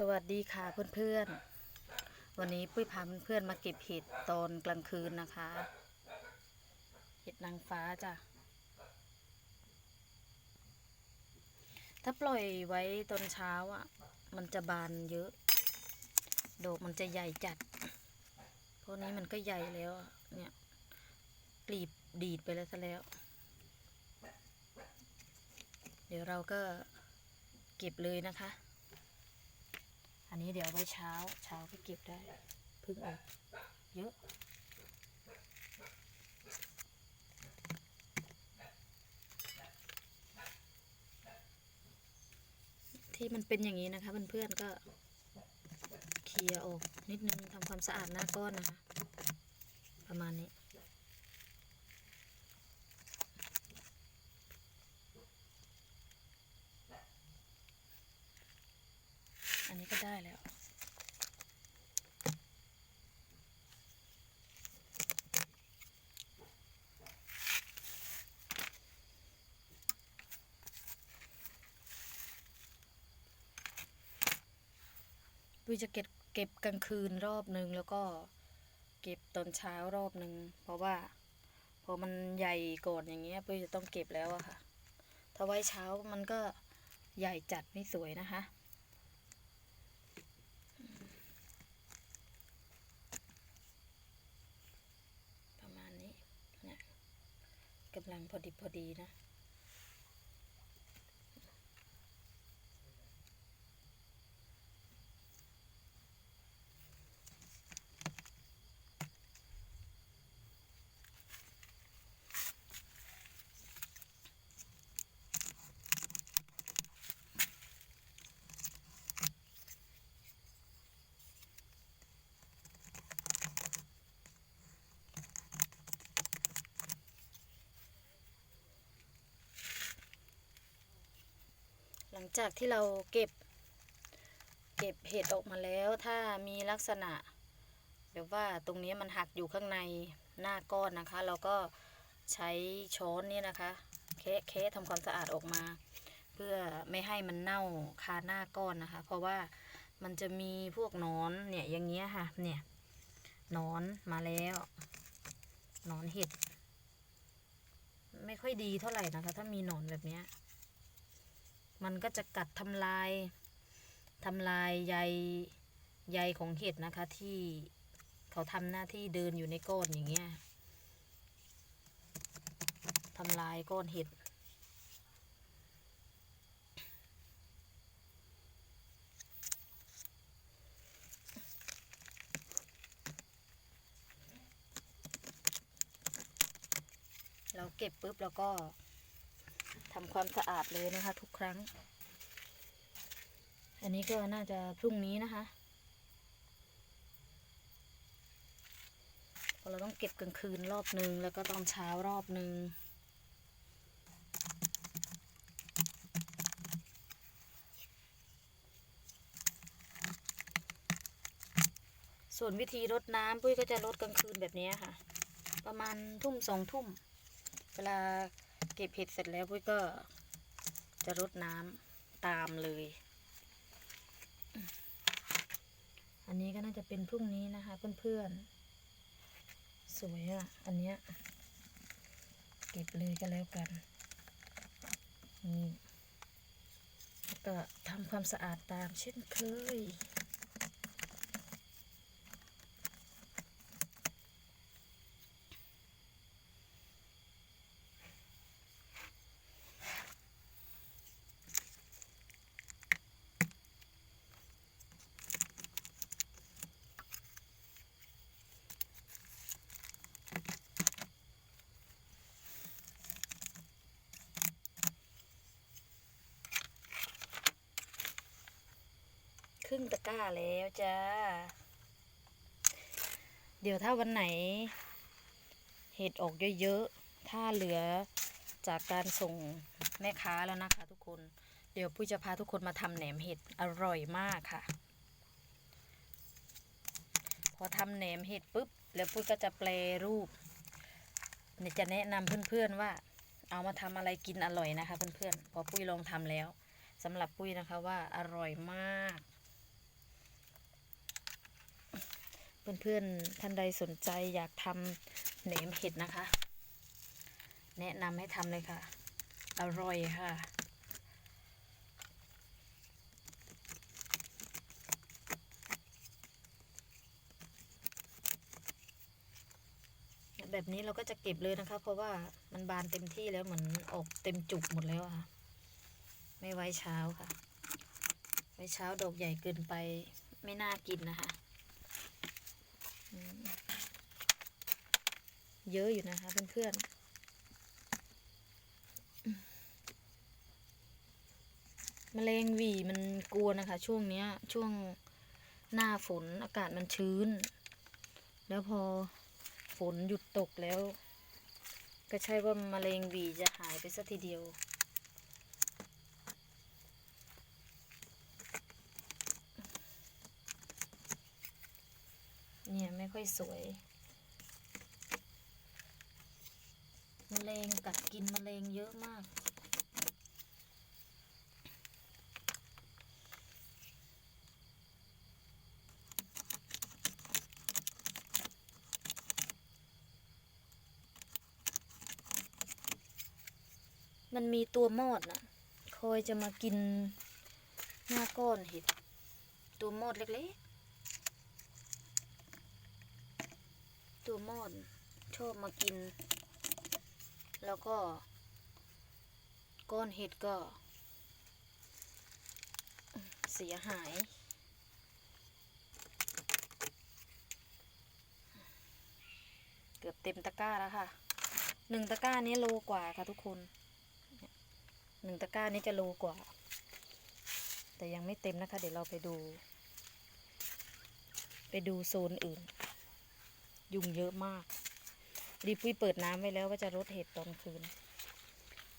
สวัสดีค่ะเพื่อนๆ วันนี้ปุ้ยพาเพื่อนๆมาเก็บเห็ดตอนกลางคืนนะคะ เห็ดนางฟ้าจ้ะ ถ้าปล่อยไว้ตอนเช้าอะ มันจะบานเยอะ ดอกมันจะใหญ่จัดเพราะนี้มันก็ใหญ่แล้วเนี่ยกลีบดีดไปแล้วซะแล้ว เดี๋ยวเราก็เก็บเลยนะคะ อันนี้เดี๋ยวไว้เช้า เช้าก็เก็บได้พึ่งออกเยอะ ที่มันเป็นอย่างนี้นะคะเพื่อนๆก็เคลียร์ออกนิดนึงทำความสะอาดหน้าก้อนนะคะ ประมาณนี้ อั นี้ก็ได้แล้วปุ้ยจะเก็บเก็บกลางคืนรอบหนึ่งแล้วก็เก็บตอนเช้ารอบหนึ่งเพราะว่าพอมันใหญ่ก่อนอย่างเงี้ยปุ้ยจะต้องเก็บแล้วอะค่ะ ถ้าไว้เช้ามันก็ใหญ่จัดไม่สวยนะคะมาณนี้เนี่ย กำลังพอดีพอดีนะ งจากที่เราเก็บ เก็บเห็ดออกมาแล้วถ้ามีลักษณะแบบว่าตรงนี้มันหักอยู่ข้างในหน้าก้อนนะคะ เราก็ใช้ช้อนนี่นะคะแคะแคะทำความสะอาดออกมา เพื่อไม่ให้มันเน่าคาหน้าก้อนนะคะ เพราะว่ามันจะมีพวกนอนเนี่ยอย่างเงี้ยค่ะเนี่ยนอนมาแล้วนอนเห็ด ไม่ค่อยดีเท่าไหร่นะคะ ถ้ามีหนอนแบบเนี้ย มันก็จะกัดทำลายทำลายใยใยของเห็ดนะคะที่เขาทำหน้าที่เดินอยู่ในก้อนอย่างเงี้ยทำลายก้อนเห็ด เราเก็บปุ๊บแล้วก็ ทำความสะอาดเลยนะคะ ทุกครั้ง อันนี้ก็น่าจะพรุ่งนี้นะคะเราะเราต้องเก็บกลางคืนรอบหนึ่งแล้วก็ตอนเช้ารอบหนึ่งส่วนวิธีรดน้ำปุ้ยก็จะรดกลางคืนแบบนี้ค่ะ ประมาณทุ่มสองทุ่ม เวลา เก็บเห็ดเสร็จแล้วปุ้ยก็จะรดน้ำตามเลย อันนี้ก็น่าจะเป็นพรุ่งนี้นะคะ เพื่อนๆ สวยอะ อันเนี้ย เก็บเลยก็แล้วกัน นี่ ก็ทำความสะอาดตามเช่นเคย รึ่งตะกร้าแล้วจ้า เดี๋ยวถ้าวันไหน เห็ดออกเยอะๆ ถ้าเหลือจากการส่งแม่ค้าแล้วนะคะทุกคน เดี๋ยวปุ้ยจะพาทุกคนมาทำแหนมเห็ดอร่อยมากค่ะ พอทำแหนมเห็ดปุ๊บ แล้วปุ้ยก็จะแปลรูปเนี่ยจะแนะนำเพื่อนๆว่า เอามาทำอะไรกินอร่อยนะคะเพื่อนๆพอปุ้ยลองทำแล้วสำหรับปุ้ยนะคะว่าอร่อยมาก เพื่อนๆท่านใดสนใจอยากทำแหนมเห็ดนะคะ แนะนำให้ทำเลยค่ะ อร่อยค่ะแบบนี้เราก็จะเก็บเลยนะคะ เพราะว่ามันบานเต็มที่แล้วเหมือนออกเต็มจุกหมดแล้วค่ะ ไม่ไว้เช้าค่ะ ไว้เช้าดอกใหญ่เกินไปไม่น่ากินนะคะ เยอะอยู่นะคะเพื่อนๆแมลงหวีมันกลัวนะคะ ช่วงเนี้ย ช่วงหน้าฝนอากาศมันชื้น แล้วพอฝนหยุดตกแล้ว ก็ใช่ว่าแมลงหวีจะหายไปสักทีเดียว เนี่ยไม่ค่อยสวยมแมลงกัดกินมแมลงเยอะมาก มันมีตัวมอดน่ะคอยจะมากินหน้าก้อนเห็ด ตัวมอดเล็กๆ ตัวมอดชอบมากิน แล้วก็ ก้อนเห็ดก็ เสียหายเกือบเต็มตะกร้าแล้วค่ะ หนึ่งตะกร้านี้โลกว่าค่ะทุกคน หนึ่งตะกร้านี้จะโลกว่า แต่ยังไม่เต็มนะคะ เดี๋ยวเราไปดู ไปดูโซนอื่น ยุงเยอะมากรีบปุ้ยเปิดน้ำไว้แล้วว่าจะรดเห็ดตอนคืน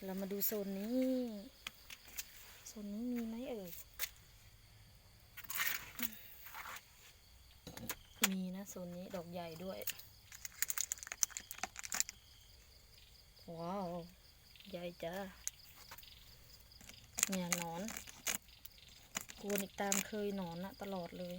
เรามาดูโซนนี้ โซนนี้มีไหมเอ่ย มีนะโซนนี้ดอกใหญ่ด้วย ว้าว ใหญ่จ้าเนี่ยนอนกวนอีกตามเคยหนอนอะตลอดเลย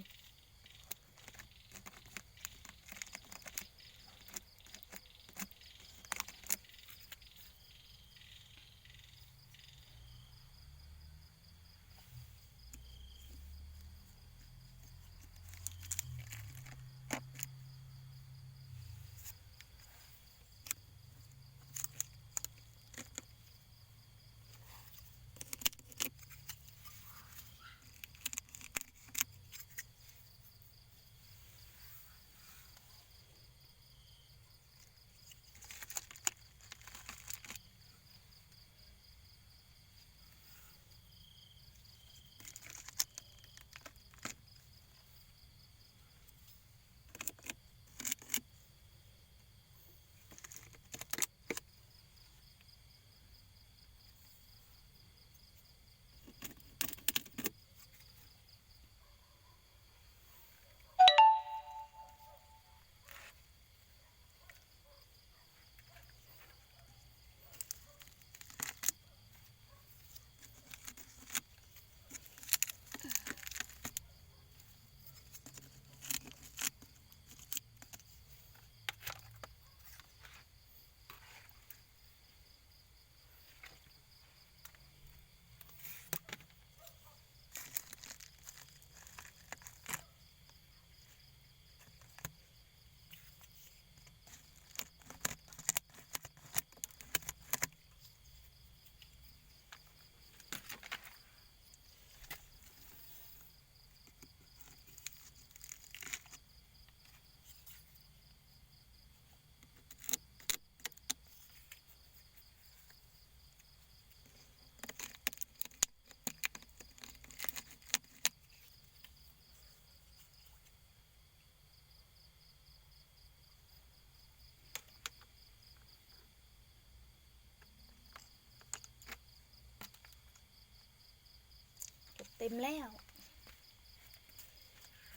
เต็มแล้ว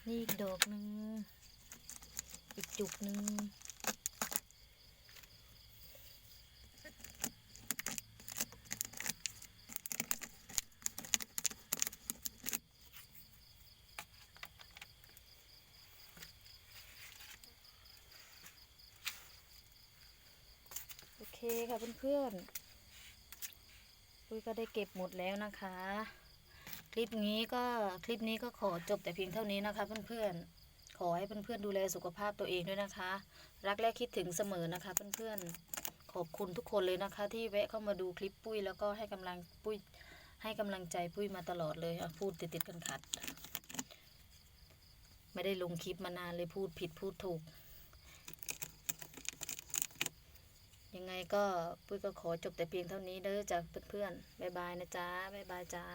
นี่อีกดอกหนึ่ง อีกจุกหนึ่งโอเคค่ะเพื่อนๆปุ้ยก็ได้เก็บหมดแล้วนะคะ คลิปนี้ก็คลิปนี้ก็ขอจบแต่เพียงเท่านี้นะคะ เพื่อนๆ ขอให้เพื่อนๆดูแลสุขภาพตัวเองด้วยนะคะ รักและคิดถึงเสมอนะคะ เพื่อนๆ ขอบคุณทุกคนเลยนะคะ ที่แวะเข้ามาดูคลิปปุ้ยแล้วก็ให้กำลังปุ้ยให้กำลังใจปุ้ยมาตลอดเลยอะพูดติดๆกันขัด ไม่ได้ลงคลิปมานานเลยพูดผิดพูดถูก ยังไงก็ปุ้ยก็ขอจบแต่เพียงเท่านี้เด้อจากเพื่อนๆบ๊ายบายนะจ๊ะบ๊ายบายจ้า